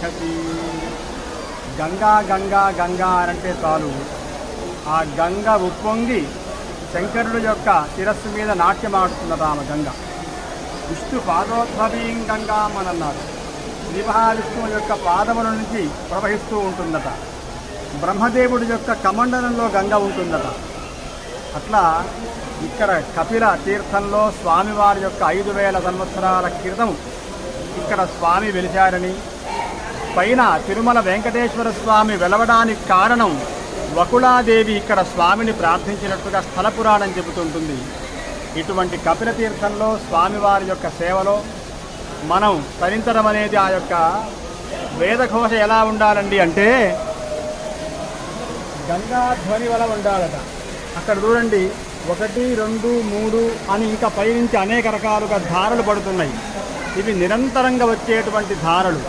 గచ్చతి గంగా గంగా గంగా అంటే చాలు. ఆ గంగ ఉప్పొంగి శంకరుడు యొక్క శిరస్సు మీద నాట్యమాడుతున్నది ఆమె గంగ. విష్ణు పాదోద్భవీం గంగాం అని అన్నారు శ్రీ మహావిష్ణువు యొక్క పాదముల నుంచి ప్రవహిస్తూ ఉంటుందట. బ్రహ్మదేవుడి యొక్క కమండలంలో గంగ ఉంటుందట. అట్లా ఇక్కడ కపిల తీర్థంలో స్వామివారి యొక్క ఐదు వేల సంవత్సరాల క్రితం ఇక్కడ స్వామి వెలిచారని పైన తిరుమల వెంకటేశ్వర స్వామి వెలవడానికి కారణం వకుళాదేవి ఇక్కడ స్వామిని ప్రార్థించినట్టుగా స్థల పురాణం చెబుతుంటుంది. ఇటువంటి కపిల తీర్థంలో స్వామివారి యొక్క సేవలో మనం తరించడం అనేది ఆ యొక్క వేదఘోష ఎలా ఉండాలండి అంటే గంగాధ్వని వల ఉండాలట. అక్కడ చూడండి ఒకటి రెండు మూడు అని ఇంకా పైనుంచి అనేక రకాలుగా ధారలు పడుతున్నాయి. ఇవి నిరంతరంగా వచ్చేటువంటి ధారలు.